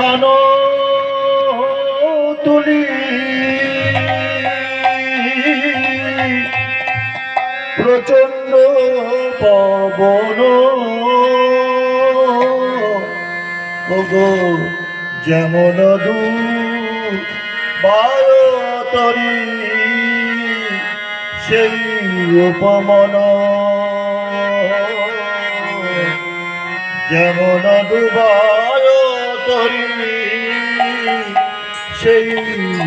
খান তুলি। প্রচণ্ড পবন। যেমন দু বায়তরি সেই উপমন যেমন ডুবায় তরি সেই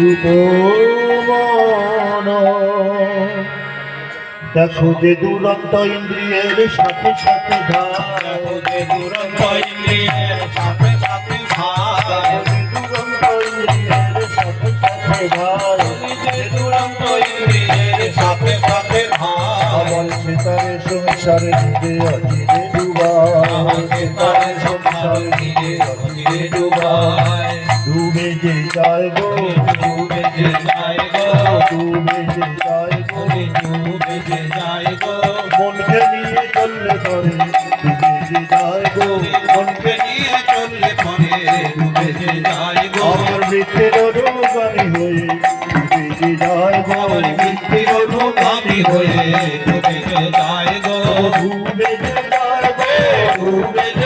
উপমন দেখো যে দুরন্ত ইন্দ্রিয়ের সাথে সাথে যে দুরন্ত ইন্দ্রিয়ের সাথে সাথে ভাই দুরন্ত ইন্দ্রিয়ের সাথে সাথে দুরন্ত ইন্দ্রিয়ের সাথে সাথে ভাই আমার সেতারে সংসারে নিজে অচিরে ডুবা। ডুবে যে গো ডুবে যে গো ডুবে যে গো ডুবে যে গো মনকে নিয়ে চললে পরে ডুবে যে গো মনকে নিয়ে চললে পরে ডুবে যে গো আমার মৃত্যুর অনুগামী হয়ে ডুবে যে গো আমার মৃত্যুর অনুগামী হয়ে ডুবে যে গো ডুবে যে গো ডুবে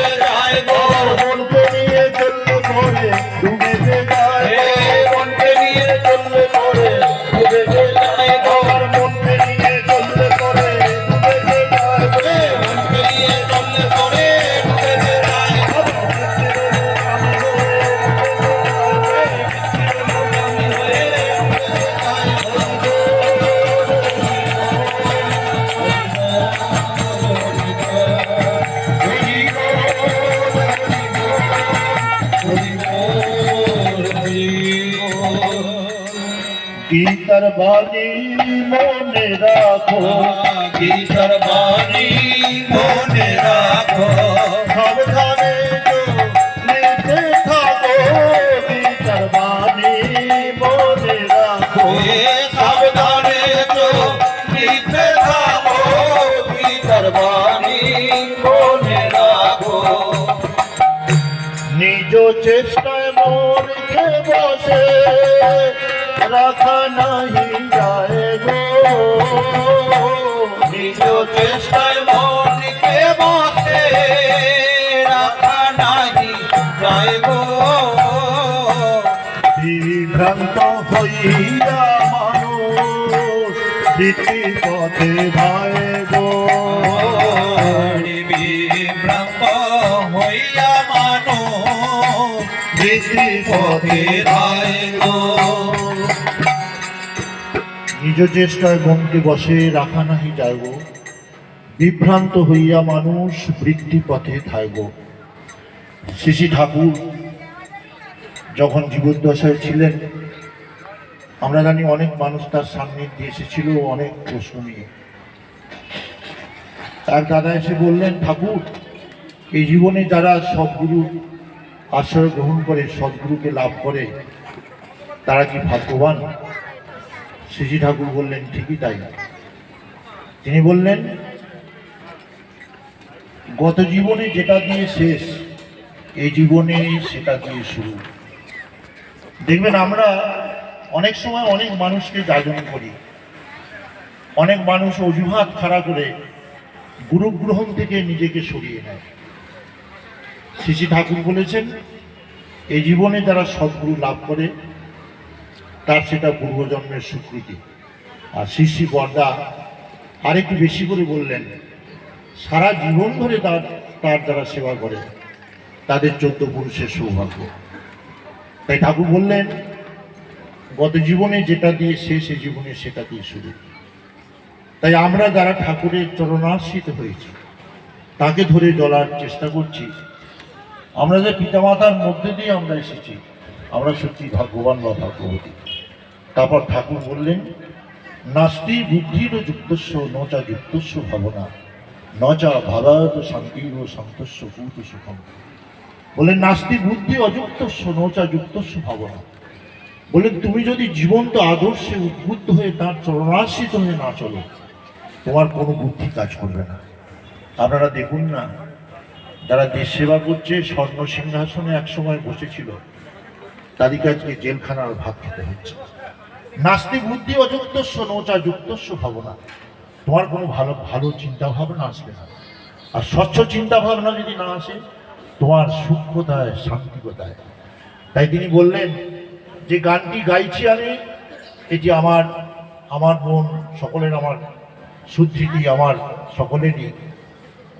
গীতার বাণী মনে রাখো। গীতার বাণী মনে রাখো। সাবধানে নিতে থাকো। গীতার বাণী মনে রাখো। সাবধানে নিতে থাকো। গীতার বাণী মনে রাখো। নিজ চেষ্টায় রাখা নাহি যায় গো। নিজ চেষ্টায় মনকে বসে, রাখা নাহি যায় গো। বিভ্রান্ত হইয়া মানুষ স্মৃতি পথে ভাই গো। বিভ্রান্ত হইয়া মানো স্মৃতি পথে রায় নিজ চেষ্টায় মনকে বসে রাখা নাহি যাইব। বিভ্রান্ত হইয়া মানুষ বৃত্তি পথে থাইব। শিশি ঠাকুর যখন জীবদ্দশায় ছিলেন, আমরা জানি অনেক মানুষ তার সান্নিধ্যে এসেছিল, অনেক প্রশ্ন নিয়ে। তার দাদা এসে বললেন, ঠাকুর, এই জীবনে যারা সদ্গুরু আশ্রয় গ্রহণ করে, সদ্গুরুকে লাভ করে, তারা কি ভাগ্যবান? শ্রীজি ঠাকুর বললেন, ঠিকই তাই। তিনি বললেন, গত জীবনে যেটা দিয়ে শেষ, এই জীবনে সেটা দিয়ে শুরু। দেখবেন, আমরা অনেক সময় অনেক মানুষকে যাজন করি। অনেক মানুষ অজুহাত খাড়া করে গুরুগ্রহণ থেকে নিজেকে সরিয়ে নেয়। শ্রী ঠাকুর বলেছেন, এই জীবনে যারা সদ্গুরু লাভ করে তার সেটা পূর্বজন্মের স্বীকৃতি। আর শিশি বর্দা আরেকটু বেশি করে বললেন, সারা জীবন ধরে তার তার যারা সেবা করে, তাদের চোদ্দ পুরুষের সৌভাগ্য। তাই ঠাকুর বললেন, গত জীবনে যেটা দিয়ে শেষ জীবনে সেটা দিয়ে শুরু তাই আমরা যারা ঠাকুরের চরণাশ্রিত হয়েছি, তাকে ধরে চলার চেষ্টা করছি। আমরা যে পিতামাতার মধ্যে দিয়ে আমরা এসেছি, আমরা সত্যি ভাগ্যবান বা ভাগ্যবতী। তারপর ঠাকুর বললেন, নাস্তি বুদ্ধির যুক্তস্ব নচা যুক্তস্ব ভাবনা। নচা ভাবায়ত শান্তির ও সন্তস্য ভূত সুখম। বললেন, নাস্তি বুদ্ধি অযুক্তস্ব নচা যুক্তস্ব ভাবনা। বললেন, তুমি যদি জীবন্ত আদর্শে উদ্বুদ্ধ হয়ে তার চরণাশ্রিত হয়ে না চলো, তোমার কোনো বুদ্ধি কাজ করবে না। আপনারা দেখুন না, যারা দেশ সেবা করছে, স্বর্ণ সিংহাসনে একসময় বসেছিল তাদেরকে আজকে জেলখানার ভাত খেতে হচ্ছে। নাস্তিক বুদ্ধি অযুক্তস্ব, নোচা যুক্তস্ব ভাবনা তোমার কোনো ভালো ভালো চিন্তা ভাবনা আসবে না। আর স্বচ্ছ চিন্তা ভাবনা যদি না আসে, তোমার সুখ কোথায় শান্তি কোথায় তাই তিনি বললেন, যে গানটি গাইছি আমি, এটি আমার আমার বোন সকলের আমার সুধৃতি আমার সকলেরই,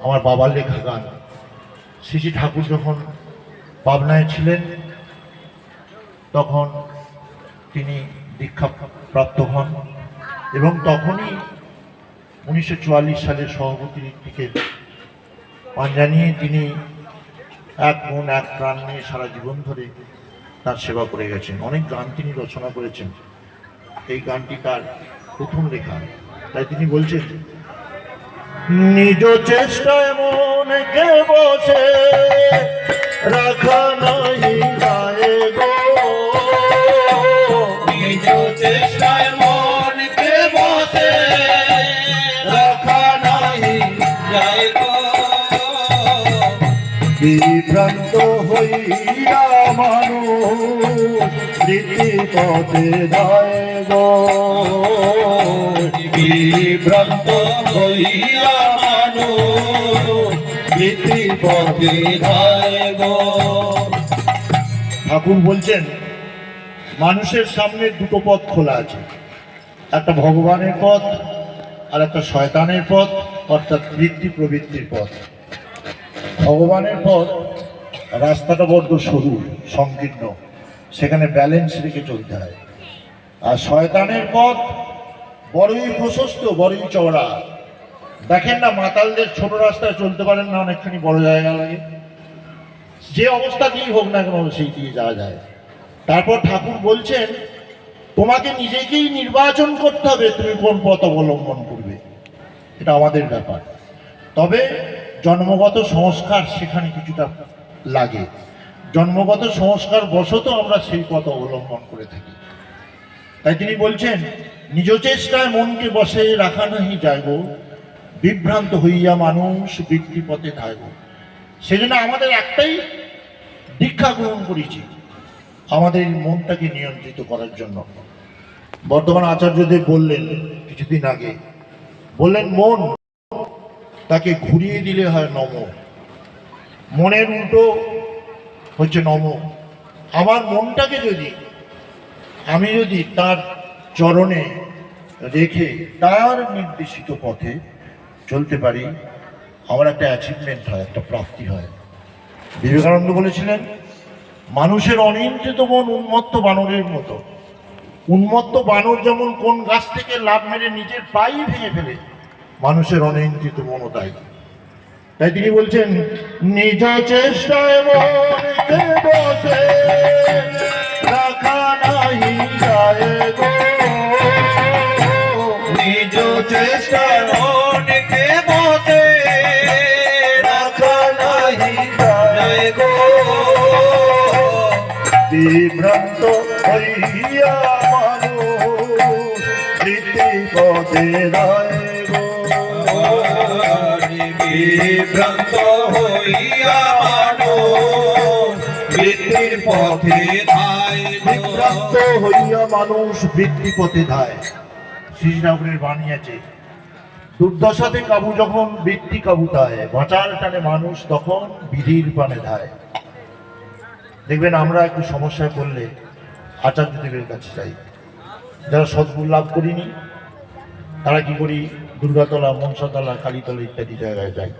আমার বাবার লেখা গান। শ্রী ঠাকুর যখন পাবনায় ছিলেন, তখন তিনি দীক্ষা প্রাপ্ত হন এবং তখনই উনিশশো সালের সভাপতি থেকে পান জানিয়ে তিনি এক মন, এক প্রাণ নিয়ে সারা জীবন ধরে তার সেবা করে গেছেন। অনেক গান তিনি রচনা করেছেন। এই গানটি তার প্রথম লেখা। তাই তিনি বলছেন, নিজ চেষ্টায় মনকে বসে রাখা নাই যায় গো। বিভ্রান্ত হইয়া মানুষ রীতি পথে যায় গো। বিভ্রান্ত হইয়া মানুষ রীতি পথে যায় গো। ঠাকুর বলছেন, মানুষের সামনে দুটো পথ খোলা আছে। একটা ভগবানের পথ আর একটা শয়তানের পথ, অর্থাৎ বৃত্তি প্রবৃত্তির পথ। ভগবানের পথ, রাস্তাটা বড্ড সরু, সংকীর্ণ। সেখানে ব্যালেন্স রেখে চলতে হয়। আর শয়তানের পথ, বড়ই প্রশস্ত, বড়ই চওড়া। দেখেন না, মাতালদের ছোট রাস্তায় চলতে পারেন না, অনেকখানি বড় জায়গা লাগে। যে অবস্থাতেই হোক না কেন, সেই দিয়ে যাওয়া যায়। তারপর ঠাকুর বলছেন, তোমাকে নিজেকেই নির্বাচন করতে হবে, তুমি কোন পথ অবলম্বন করবে? এটা আমাদের ব্যাপার। তবে জন্মগত সংস্কার সেখানে কিছুটা লাগে। জন্মগত সংস্কার বশত আমরা সেই পথ অবলম্বন করে থাকি। তাই তিনি বলছেন, নিজ চেষ্টায় মনকে বসে রাখা নাহি যাইব, বিভ্রান্ত হইয়া মানুষ বৃত্তি পথে থাকব সেজন্য আমাদের একটাই দীক্ষা গ্রহণ করেছি, আমাদের মনটাকে নিয়ন্ত্রিত করার জন্য। বর্তমান আচার্যদেব বললেন কিছুদিন আগে, বললেন, মন তাকে ঘুরিয়ে দিলে হয় নম। মনের উল্টো হচ্ছে নম। আমার মনটাকে যদি, আমি যদি তার চরণে রেখে তার নির্দেশিত পথে চলতে পারি, আমার একটা অ্যাচিভমেন্ট হয়, একটা প্রাপ্তি হয়। বিবেকানন্দ বলেছিলেন, মানুষের অনিয়ন্ত্রিত মন উন্মত্ত বানরের মতো। উন্মত্ত বানর যেমন কোন গাছ থেকে লাভ মেরে নিজের পাই ভেঙে ফেলে মানুষের অনিয়ন্ত্রিত মনও তাই তিনি বলছেন নিজ চেষ্টায় নিজ বিভ্রান্ত হইয়া মানুষ পদে রায় পথে হইয়া মানুষ বৃত্তি পথে ধায়। দুর্দশাতে কাবু যখন বৃত্তি কাবুতায় বাঁচার টানে মানুষ তখন বিধির পানে ধায়। দেখবেন আমরা একটু সমস্যায় পড়লে আচার্যদেবের কাছে যাই। যারা সদ্গুণ লাভ করিনি, তারা কি করি? দুর্গাতলা, মনসাতলা, কালীতলা ইত্যাদি জায়গায় যায়।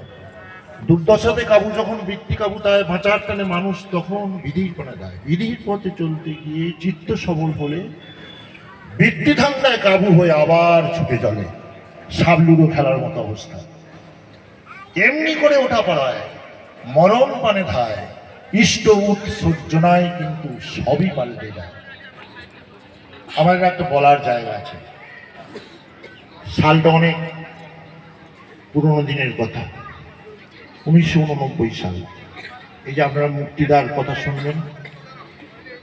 দুর্দশাতে কাবু যখন বৃত্তি কাবু কাবুতায় বাঁচার টানে মানুষ তখন বিধির পানে দেয় বিধির পথে চলতে গিয়ে চিত্ত সবল হলে বৃত্তি ধান্দায় কাবু হয়ে আবার ছুটে চলে। সাবলুডো খেলার মতো অবস্থা। এমনি করে ওঠা পাড়ায়, মরণ পানে ধায়। ইষ্ট উৎসর্জনায় কিন্তু সবই পাল্টে যায়। আমার একটা বলার জায়গা আছে। সালটা অনেক পুরোনো দিনের কথা। উনিশশো উননব্বই সাল। এই যে আপনারা মুক্তিদার কথা শুনবেন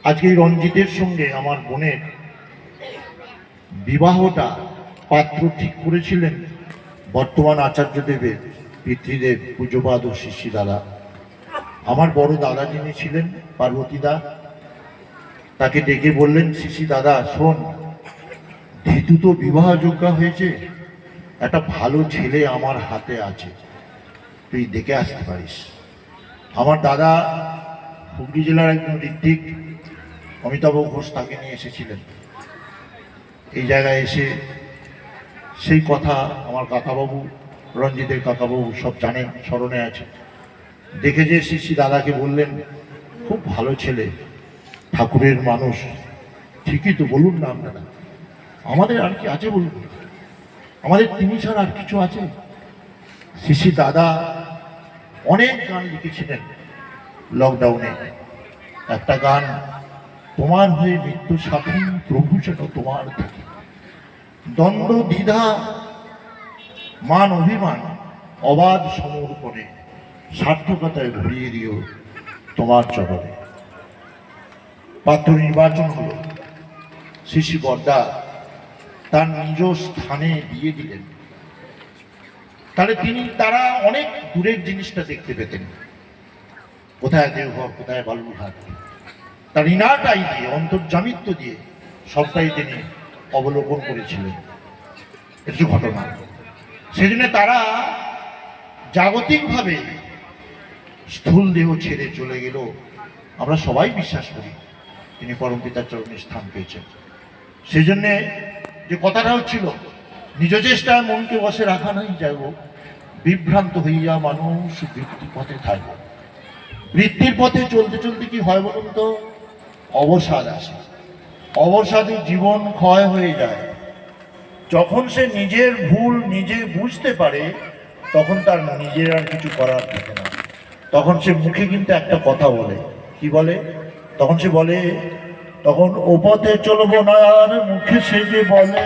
আজকে এই রঞ্জিতের সঙ্গে আমার বোনের বিবাহটা পাত্র ঠিক করেছিলেন বর্তমান আচার্যদেবের পিতৃদেব পূজ্যপাদ ও শিষ্যী দাদা। আমার বড় দাদা যিনি ছিলেন পার্বতীদা তাকে ডেকে বললেন, শিশি দাদা, শোন ধীতু তো বিবাহযোগ্য হয়েছে। একটা ভালো ছেলে আমার হাতে আছে। তুই দেখে আসতে পারিস। আমার দাদা হুগলি জেলার একজন ঋত্বিক, অমিতাভ ঘোষ তাকে নিয়ে এসেছিলেন। এই জায়গায় এসে সেই কথা আমার কাকাবাবু, রঞ্জিতের কাকাবাবু সব জানেন, স্মরণে আছে। দেখে যে শিশি দাদাকে বললেন, খুব ভালো ছেলে, ঠাকুরের মানুষ। ঠিকই তো বলুন না আপনারা। আমাদের আর কি আছে বলুন? আমাদের তিনি ছাড়া আর কিছু আছে? শিশি দাদা অনেক গান লিখেছিলেন লকডাউনে একটা গান, তোমার হয়ে মৃত্যু সাথী প্রভু যেন তোমার থাকে। দ্বন্দ্ব দ্বিধা, মান অভিমান, অবাধ সমর্পণে সার্থকতায় ভরিয়ে দিও তোমার চরণে। পাত্র নির্বাচন হলো। শিশি বর্দা তার নিজ স্থানে দিয়ে দিলেন। তাহলে তিনি, তারা অনেক দূরের জিনিসটা দেখতে পেতেন। কোথায় দেওঘর কোথায় বালুরঘাট তার ইনারটাই দিয়ে, অন্তর্জামিত্ব দিয়ে সবটাই তিনি অবলোকন করেছিলেন। যে ঘটনা। সেজন্য তারা জাগতিকভাবে স্থূল দেহ ছেড়ে চলে গেল। আমরা সবাই বিশ্বাস করি, তিনি পরম পিতার চরণে স্থান পেয়েছেন। সেই জন্যে যে কথাটা হচ্ছিল নিজ চেষ্টায় মনকে বসে রাখা নাই যাব বিভ্রান্ত হইয়া মানুষ বৃত্তির পথে থাকবে। বৃত্তির পথে চলতে চলতে কি হয় বলুন তো? অবসাদ আসে। অবসাদে জীবন ক্ষয় হয়ে যায়। যখন সে নিজের ভুল নিজে বুঝতে পারে, তখন তার নিজের আর কিছু করার থাকে না। তখন সে মুখে কিন্তু একটা কথা বলে। কি বলে? তখন সে বলে তখন ও পথে চলবো না আর মুখে সে যে বলে।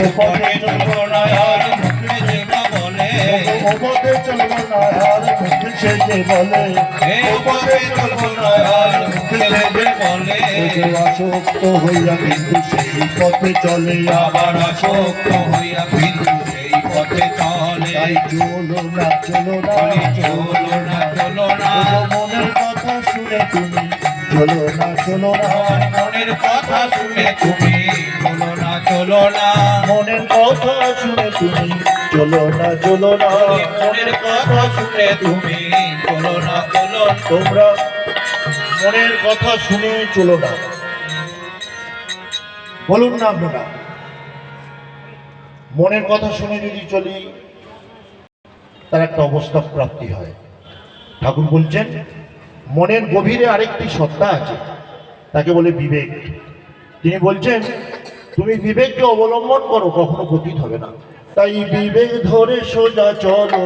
ও পথে চলবো না আর মুখে যেটা বলে। ও পথে চলবো না আর মুখে সে যে বলে। এই পথে চলবো না আর মুখে যে বলে। যে আসক্ত হইয়া কিন্তু সেই পথে চলে। আবার আসক্ত হইয়া কিন্তু সেই পথে চলে। তাই চলো না চলো না। চলো না চলো না। ও মনের কথা শুনে তুমি চলো না চলো না। মনের কথা শুনে তুমি চলো না চলো না। মনের কথা শুনে তুমি চলো না চলো না। মনের কথা শুনে তুমি চলো না চলো তোমরা মনের কথা শুনে চলো না। বলুন না আপনারা। মনের কথা শুনে যদি চলি তার একটা অবস্থা প্রাপ্তি হয়। ঠাকুর বলছেন মনের গভীরে আরেকটি সত্তা আছে তাকে বলে বিবেক। তিনি বলছেন তুমি বিবেককে অবলম্বন করো কখনো পতিত হবে না। তাই বিবেক ধরে সোজা চলো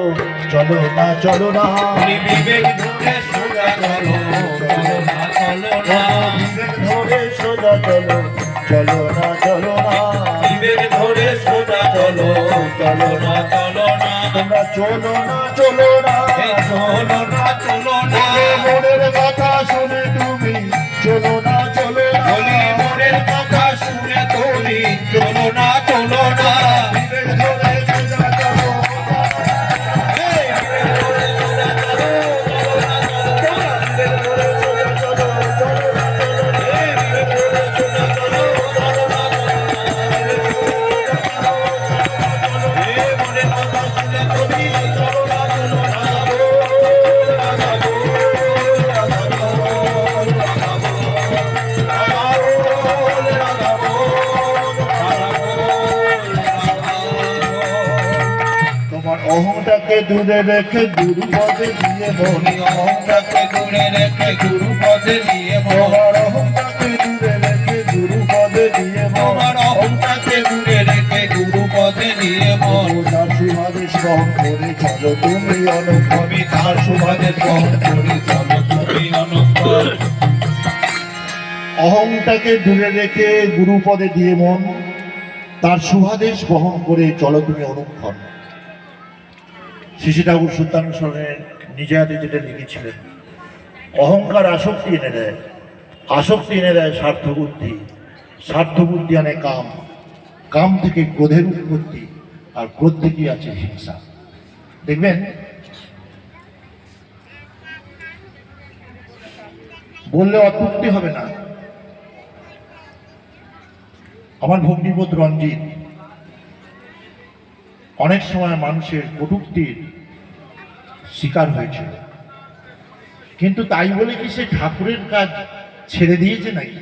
চলো না চলো না। বিবেক ধরে সোজা চলো চলো না চলো না। বিবেক ধরে সোজা চলো চলো না চলো না। বিবেক ধরে সোজা চলো চলো না চলো না। তোমরা চলো না চলো না। চলো না চলো অহংটাকে দূরে রেখে দুর্পদে দিয়ে মন অহংটাকে দূরে রেখে গুরু পদে মন তোমার অহংটাকে দূরে রেখে দুর্পদে দিয়ে মন তোমার অহংটাকে দূরে রেখে গুরু পদে নিয়ে মন তার সুভাবে সব করে চলো তুমি অনুভব তার সুবাদে গ্রহণ করি চলো তুমি অনুভব অহংটাকে দূরে রেখে গুরুপদে দিয়ে মন। তার সুভাদেশ বহন করে চলো তুমি অনুক্ষণ। শিশু ঠাকুর সুলতান সরের নিজে হাতে যেটা লিখেছিলেন অহংকার আসক্তি এনে দেয়। আসক্তি এনে দেয় স্বার্থ বুদ্ধি স্বার্থ বুদ্ধি আনে কাম। কাম থেকে ক্রোধের উৎপত্তি আর ক্রোধ থেকেই আছে হিংসা। দেখবেন, বললে অত্যুক্তি হবে না। আমার ভগ্নিবোধ রঞ্জিত অনেক সময় মানুষের কটুক্তির শিকার হয়েছিল। কিন্তু তাই বলে কি সে ঠাকুরের কাজ ছেড়ে দিয়েছে নাকি?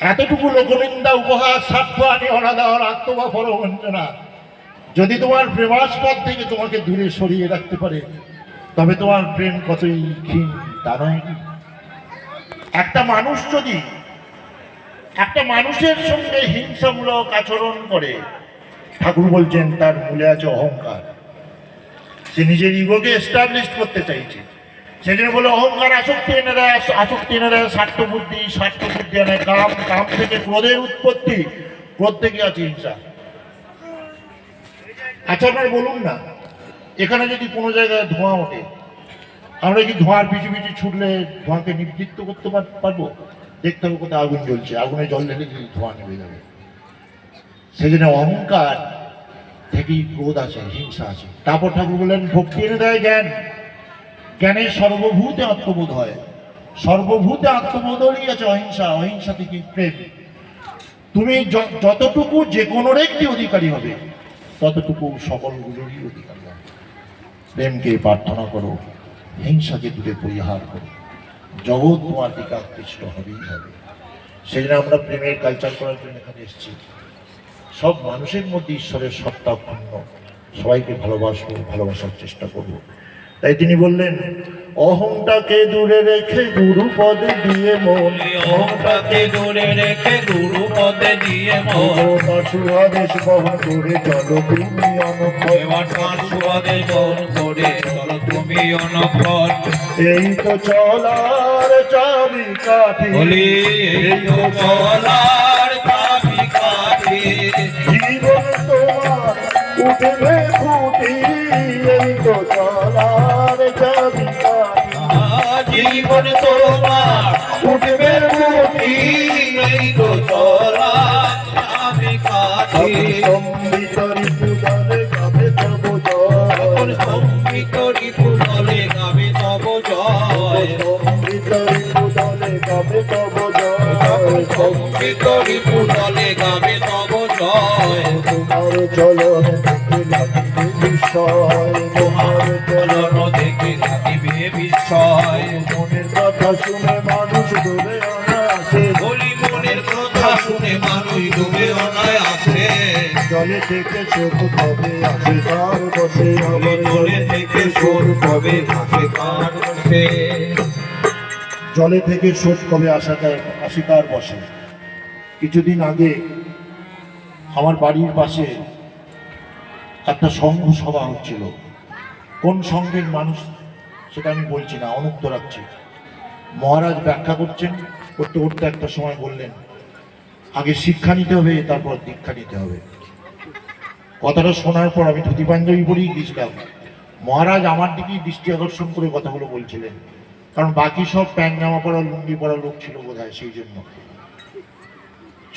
এতটুকু লোকনিন্দা উপহার স্বার্থ আনি অনাদার, আত্মবা পরবঞ্চনা যদি তোমার প্রেমাস্পদ থেকে তোমাকে দূরে সরিয়ে রাখতে পারে, তবে তোমার প্রেম কতই ক্ষীণ তা নয় একটা মানুষ যদি, একটা মানুষের সঙ্গে হিংসামূলক আচরণ করে ঠাকুর বলছেন, তার মূলে আছে অহংকার। সে নিজের ইগোকে এস্টাবলিশ করতে চাইছে। সেজন্য বলে, অহংকার, আসক্তি এনে দেয়, আসক্তি এনে দেয়, স্বার্থ বুদ্ধি স্বার্থ বুদ্ধি এনে কাম কাম থেকে ক্রোধের উৎপত্তি, ক্রোধ থেকে আছে হিংসা। আচ্ছা আপনার বলুন না, এখানে যদি কোনো জায়গায় ধোঁয়া ওঠে, আমরা কি ধোঁয়ার পিছু পিছু ছুটলে ধোঁয়াকে নিবৃত্ত করতে পার- পারব? দেখতে হবে কোথায় আগুন জ্বলছে। আগুনে জল ঢেলে ধোঁয়া নেমে যাবে। জন্য অহংকার থেকেই ক্রোধ আছে, হিংসা আছে। তারপর ঠাকুর বললেন ভক্তি এনে দেয় জ্ঞান। জ্ঞানের সর্বভূতে আত্মবোধ হয়। সর্বভূতে আত্মবোধ হলেই আছে অহিংসা। অহিংসা থেকে প্রেম। তুমি যতটুকু যে কোনো একটি অধিকারী হবে, ততটুকু সকলগুলোরই অধিকারী হবে। প্রেমকে প্রার্থনা করো, হিংসাকে দূরে পরিহার করো। জগৎ তোমার দিকে আকৃষ্ট হবেই হবে। সেই জন্য আমরা প্রেমের কালচার করার জন্য এখানে এসেছি। সব মানুষের মধ্যে ঈশ্বরের সত্তা অক্ষুণ্ণ সবাইকে ভালোবাসবো ভালোবাসার চেষ্টা করব। তাই তিনি বললেন অহংটাকে দূরে রেখে গুরু পদে দিয়ে মন। অহংটাকে দূরে রেখে গুরু পদে দিয়ে মন। সুহাদেশ বহন করে চলো তুমি তার সুবাদে বন করে চলো তুমি এই তো চলার চাবি কাঠি। বলি এই তো চলার চাবি কাঠি। উঠবে ফুটি এই তো চলার চাবি জীবন তোমার উঠবে মুখি এই তো চলার চাবি কাঠি সম্মিত ঋতুদানে গাবে তব জয়। সম্মিত ঋতু গাবে তব জয়। সম্মিত ঋতুদানে গাবে তব জয়। সম্মিত ঋতু গাবে তব জয়। তোমার লাগিবে মনের কথা শুনে মানুষ আসে বলি মনের কথা শুনে মানুষ অনায় আসে জলে থেকে চোখ কবে আসে তার বসে থেকে কবে থাকে কার বসে জলে থেকে শোধ কবে আসাকার আশিকার বসে। কিছুদিন আগে আমার বাড়ির পাশে একটা সংঘ সভা হচ্ছিল। কোন সংঘের মানুষ, সেটা আমি বলছি না, অনুক্ত রাখছি। মহারাজ ব্যাখ্যা করছেন, করতে করতে একটা সময় বললেন, আগে শিক্ষা নিতে হবে, তারপর দীক্ষা নিতে হবে। কথাটা শোনার পর আমি ধুতি পাঞ্জাবি পরেই গিয়েছিলাম। মহারাজ আমার দিকেই দৃষ্টি আকর্ষণ করে কথাগুলো বলছিলেন, কারণ বাকি সব প্যান্ট জামা পরা, লুঙ্গি পরা লোক ছিল বোধ সেই জন্য।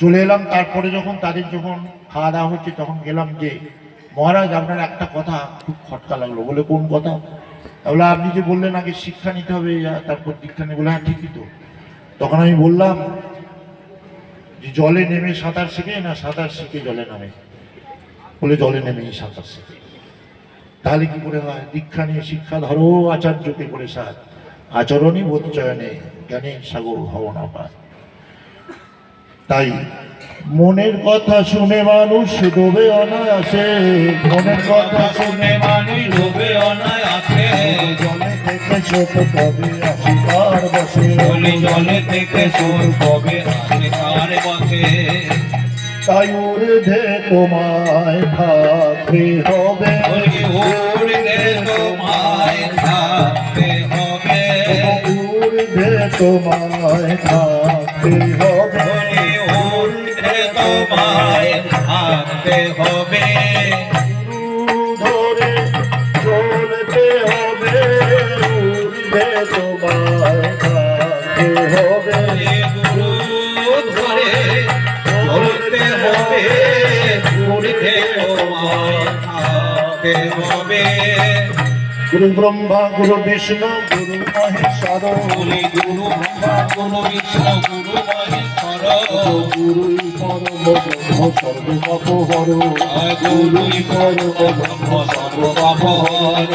চলে এলাম, তারপরে যখন তাদের যখন খাওয়া দাওয়া হচ্ছে, তখন গেলাম যে মহারাজ, আপনার একটা কথা খুব খটকা লাগল। বলে কোন কথা? বলে আপনি যে বললেন আগে শিক্ষা নিতে হবে তারপর দীক্ষা নেই বলে হ্যাঁ ঠিকই তো। তখন আমি বললাম যে জলে নেমে সাঁতার শিখে না, সাঁতার শিখে জলে নামে। বলে জলে নেমেই সাঁতার শিখে। তাহলে কি করে হয়? দীক্ষা নিয়ে শিক্ষা ধরো, আচার্যকে করে সাথ আচরণই বোধচয়নে জ্ঞানে সাগর হব না পায় তাই মনের কথা শুনে মানুষ ডোবে অনায়াসে। মনের কথা শুনে মানুষ ডুবে অনায় আসে জলে থেকে ছোট কবে আসিবার বসে। জলে থেকে সোর কবে আসে বসে। তাই ঊর্ধ্বে তোমায় থাকতে হবে। তোমায় থাকতে গুরু ব্রহ্মা গুরু বিষ্ণু গুরু মহেশ্বর। বলি গুরু ব্রহ্মা গুরু বিষ্ণু গুরু মহেশ্বর। গুরুই পরম ব্রহ্ম সর্বপাপহর গুরুই পরম ব্রহ্ম সর্বপাপহর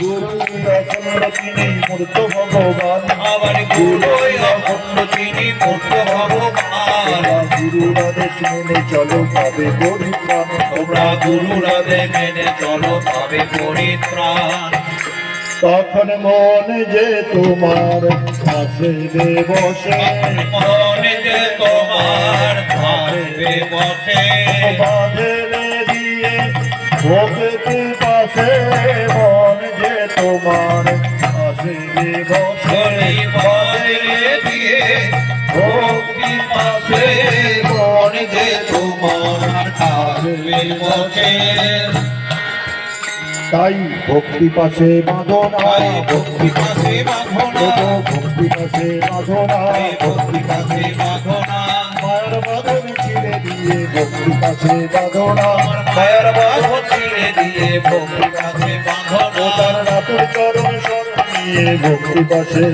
গুরুই অখণ্ড তিনি মূর্ত ভগবান। আবার গুরুই অখণ্ড তিনি মূর্ত ভগবান। গুরুর আদেশ মেনে চলো পাবে পরিত্রাণ। তোমরা গুরুরাদে মেনে চলো তবে পরিত্রাণ। তখন মনে যে তোমার আসবে বসে। মনে যে তোমার বসে। বাঁধলে দিয়ে ভক্তি পাশে মন যে তোমার আসবে বসে। বলে দিয়ে ভক্তি পাশে মনে যে তোমার থাকবে বসে। তাই ভক্তি পাশে তাই ভক্তি পাশে বাঁধো না ভক্তি পাশে ভক্তি পাশে বাঁধো না মায়ের বাঁধন ছিঁড়ে দিয়ে ভক্তি পাশে মায়ের বাঁধো ছিঁড়ে দিয়ে ভক্তি পাশে বাঁধো না তার রাতের চরণ স্মরণ নিয়ে ভক্তি পাশে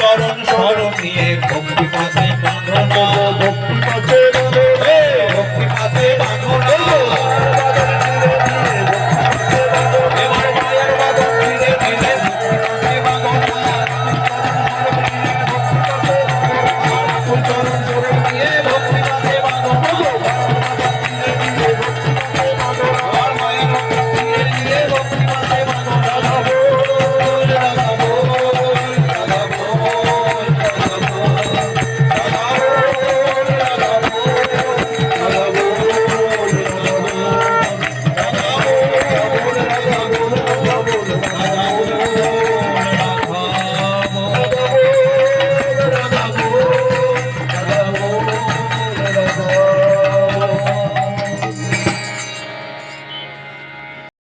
চরণ স্মরণ নিয়ে ভক্তি পাশে